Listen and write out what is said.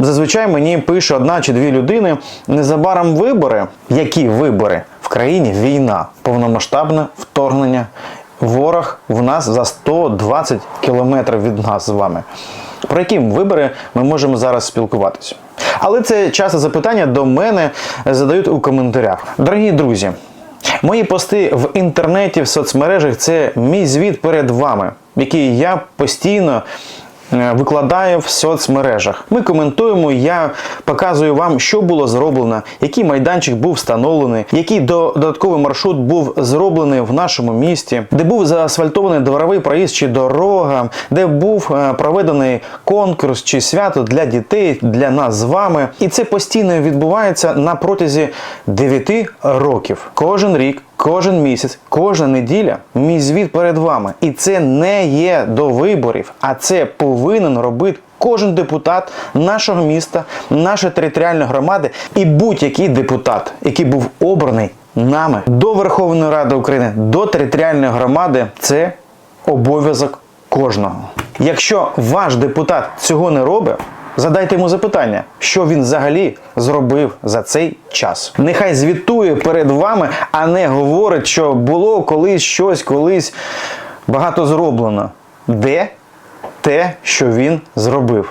Зазвичай мені пише одна чи дві людини незабаром вибори. Які вибори? В країні війна, повномасштабне вторгнення. Ворог в нас за 120 кілометрів від нас з вами. Про які вибори ми можемо зараз спілкуватися? Але це часто запитання до мене задають у коментарях. Дорогі друзі, мої пости в інтернеті, в соцмережах це мій звіт перед вами, який я постійно е, викладаю в соцмережах. Ми коментуємо, я показую вам, що було зроблено, який майданчик був встановлений, який до- додатковий маршрут був зроблений в нашому місті, де був заасфальтований дворовий проїзд чи дорога, де був е, проведений конкурс чи свято для дітей, для нас з вами. І це постійно відбувається на протязі 9 років. Кожен рік. Кожен місяць, кожна неділя мій звіт перед вами. І це не є до виборів, а це повинен робити кожен депутат нашого міста, нашої територіальної громади і будь-який депутат, який був обраний нами до Верховної Ради України, до територіальної громади. Це обов'язок кожного. Якщо ваш депутат цього не робить, задайте йому запитання, що він взагалі зробив за цей час. Нехай звітує перед вами, а не говорить, що було колись щось, колись багато зроблено. Де те, що він зробив?